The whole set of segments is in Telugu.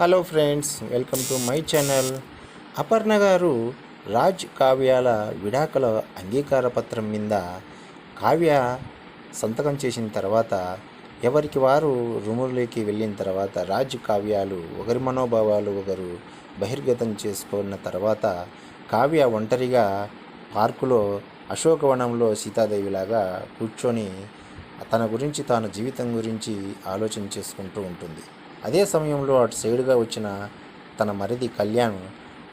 Hello friends welcome to my channel. Aparna గారు రాజ్ కావ్యాల విడాకుల అంగీకార పత్రం మీద కావ్య సంతకం చేసిన తర్వాత ఎవరికి వారు రూములోకి వెళ్ళిన తర్వాత రాజ్ కావ్యాలు ఒకరి మనోభావాలు ఒకరు బహిర్గతం చేసుకున్న తర్వాత కావ్య ఒంటరిగా పార్కులో అశోకవనంలో సీతాదేవిలాగా కూర్చొని తన గురించి తాను జీవితం గురించి ఆలోచన చేసుకుంటూ ఉంటుంది. అదే సమయంలో అటు సైడ్గా వచ్చిన తన మరిది కళ్యాణ్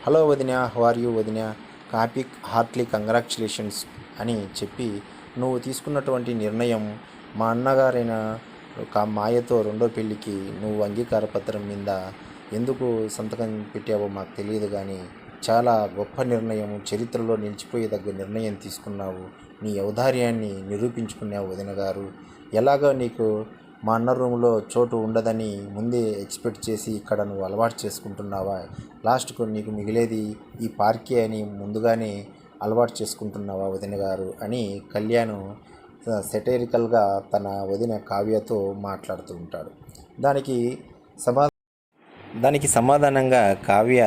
హలో వదిన ఆర్ యూ వదిన? కాపిక్ హార్ట్లీ కంగ్రాచులేషన్స్ అని చెప్పి నువ్వు తీసుకున్నటువంటి నిర్ణయం మా అన్నగారైన ఒక మాయతో రెండో పెళ్ళికి నువ్వు అంగీకార పత్రం మీద ఎందుకు సంతకం పెట్టావో మాకు తెలియదు కానీ చాలా గొప్ప నిర్ణయం చరిత్రలో నిలిచిపోయేదగ్గ నిర్ణయం తీసుకున్నావు. నీ ఔదార్యాన్ని నిరూపించుకున్నావు వదిన గారు ఎలాగో నీకు మా అన్న రూమ్లో చోటు ఉండదని ముందే ఎక్స్పెక్ట్ చేసి ఇక్కడ నువ్వు అలవాటు చేసుకుంటున్నావా? లాస్ట్కు నీకు మిగిలేది ఈ పార్కే అని ముందుగానే అలవాటు చేసుకుంటున్నావా వదిన గారు? అని కళ్యాణ్ సెటైరికల్గా తన వదిన కావ్యతో మాట్లాడుతూ ఉంటాడు. దానికి సమా దానికి సమాధానంగా కావ్య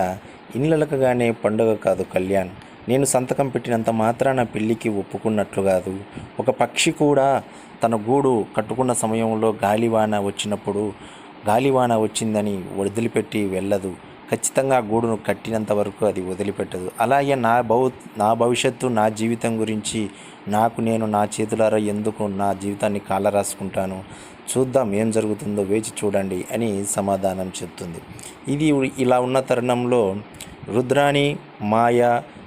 ఇళ్ళలకగానే పండుగ కాదు కళ్యాణ్. నేను సంతకం పెట్టినంత మాత్రాన పెళ్ళికి ఒప్పుకున్నట్లు కాదు. ఒక పక్షి కూడా తన గూడు కట్టుకున్న సమయంలో గాలివాన వచ్చినప్పుడు గాలివాన వచ్చిందని వదిలిపెట్టి వెళ్ళదు. ఖచ్చితంగా గూడును కట్టినంత వరకు అది వదిలిపెట్టదు. అలాగే నా భవ నా భవిష్యత్తు నా జీవితం గురించి నాకు నేను నా చేతులారా ఎందుకు నా జీవితాన్ని కాలరాసుకుంటాను? చూద్దాం ఏం జరుగుతుందో వేచి చూడండి అని సమాధానం చెప్తుంది. ఇది ఇలా ఉన్న తరుణంలో రుద్రాణి మాయ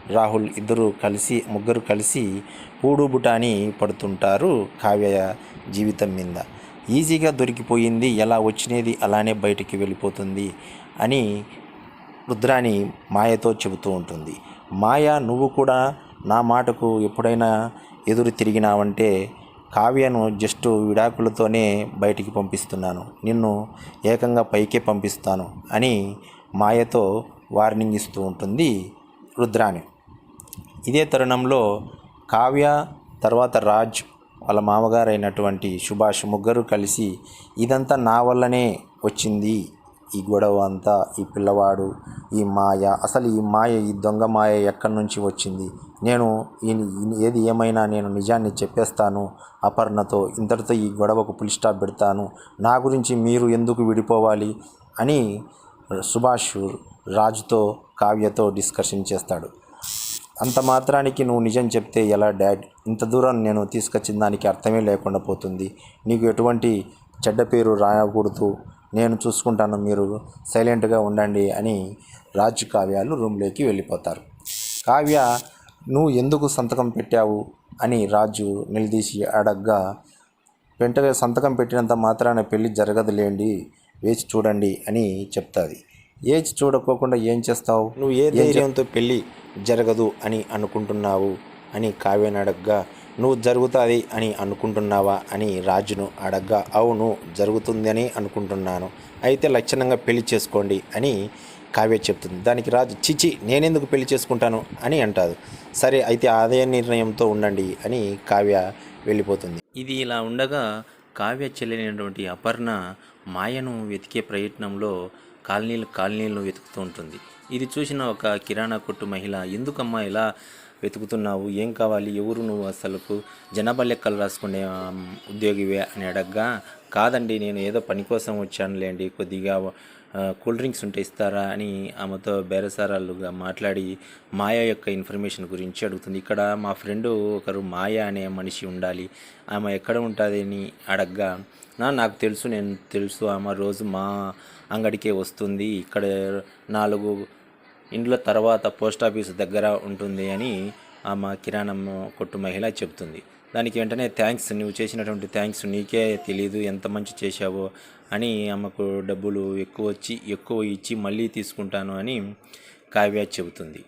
రాహుల్ ఇద్దరు కలిసి ముగ్గురు కలిసి పూడుబుటాని పడుతుంటారు కావ్య జీవితం మీద. ఈజీగా దొరికిపోయింది ఎలా వచ్చినది అలానే బయటికి వెళ్ళిపోతుంది అని రుద్రాణి మాయతో చెబుతూ ఉంటుంది. మాయ నువ్వు కూడా నా మాటకు ఎప్పుడైనా ఎదురు తిరిగినావంటే కావ్యను జస్ట్ విడాకులతోనే బయటికి పంపిస్తున్నాను. నిన్ను ఏకంగా పైకే పంపిస్తాను అని మాయతో వార్నింగ్ ఇస్తూ ఉంటుంది రుద్రాణి. ఇదే తరుణంలో కావ్య తర్వాత రాజ్ వాళ్ళ మామగారైనటువంటి సుభాష్ ముగ్గురు కలిసి ఇదంతా నా వల్లనే వచ్చింది. ఈ గొడవ అంతా ఈ పిల్లవాడు ఈ మాయ అసలు ఈ మాయ ఈ దొంగ మాయ ఎక్కడి నుంచి వచ్చింది? నేను ఈ ఏది ఏమైనా నేను నిజాన్ని చెప్పేస్తాను అపర్ణతో ఇంతటితో ఈ గొడవకు పులి స్టాప్ పెడతాను నా గురించి మీరు ఎందుకు విడిపోవాలి అని సుభాష్ రాజుతో కావ్యతో డిస్కషన్ చేస్తాడు. అంత మాత్రానికి నువ్వు నిజం చెప్తే ఎలా డాడ్? ఇంత దూరం నేను తీసుకొచ్చిన దానికి అర్థమే లేకుండా పోతుంది. నీకు ఎటువంటి చెడ్డ పేరు రాయకూడదు. నేను చూసుకుంటాను మీరు సైలెంట్గా ఉండండి అని రాజు కావ్యాలు రూమ్లోకి వెళ్ళిపోతారు. కావ్య నువ్వు ఎందుకు సంతకం పెట్టావు? అని రాజు నిలదీసి అడగ్గా వెంటనే సంతకం పెట్టినంత మాత్రాన పెళ్ళి జరగదులేండి. వేచి చూడండి అని చెప్తాది. ఏజ్ చూడకోకుండా ఏం చేస్తావు? నువ్వు ఏ ధైర్యంతో పెళ్ళి జరగదు అని అనుకుంటున్నావు అని కావ్యని అడగ్గా నువ్వు జరుగుతుంది అని అనుకుంటున్నావా అని రాజును అడగ్గా అవును జరుగుతుందని అనుకుంటున్నాను. అయితే లక్షణంగా పెళ్ళి చేసుకోండి అని కావ్య చెప్తుంది. దానికి రాజు చిచి నేనెందుకు పెళ్ళి చేసుకుంటాను అని అంటారు సరే అయితే అదే నిర్ణయంతో ఉండండి అని కావ్య వెళ్ళిపోతుంది. ఇది ఇలా ఉండగా కావ్య చెల్లెనటువంటి అపర్ణ మాయను వెతికే ప్రయత్నంలో కాలనీలు కాలనీలను వెతుకుతూ ఉంటుంది. ఇది చూసిన ఒక కిరాణా కొట్టు మహిళ ఎందుకమ్మా ఇలా వెతుకుతున్నావు? ఏం కావాలి? ఎవరు నువ్వు అసలుకు? జనాభా లెక్కలు రాసుకునే ఉద్యోగివే అని అడగ్గా కాదండి నేను ఏదో పని కోసం వచ్చానులేండి కొద్దిగా కూల్ డ్రింక్స్ ఉంటే ఇస్తారా? అని ఆమెతో బేరసారాలుగా మాట్లాడి మాయ యొక్క ఇన్ఫర్మేషన్ గురించి అడుగుతుంది. ఇక్కడ మా ఫ్రెండ్ ఒకరు మాయ అనే మనిషి ఉండాలి. ఆమె ఎక్కడ ఉంటుంది అని అడగ్గా "నా, నాకు తెలుసు నేను తెలుసు. ఆమె రోజు మా అంగడికే వస్తుంది. ఇక్కడ నాలుగు ఇండ్ల తర్వాత పోస్ట్ ఆఫీస్ దగ్గర ఉంటుంది అని ఆమె కిరాణం కొట్టు మహిళ చెబుతుంది. దానికి వెంటనే థ్యాంక్స్ నువ్వు చేసినటువంటి థ్యాంక్స్ నీకే తెలియదు ఎంత మంచి చేశావో అని ఆమెకు డబ్బులు ఎక్కువ వచ్చి ఎక్కువ ఇచ్చి మళ్ళీ తీసుకుంటాను అని కావ్య చెబుతుంది.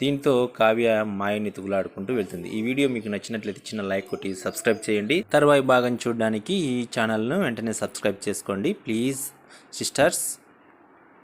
దీంతో కావ్య మాయని తుగులాడుకుంటూ వెళ్తుంది. ఈ వీడియో మీకు నచ్చినట్లయితే చిన్న లైక్ కొట్టి సబ్స్క్రైబ్ చేయండి. తర్వాయి భాగం చూడడానికి ఈ ఛానల్ను వెంటనే సబ్స్క్రైబ్ చేసుకోండి. Please sisters.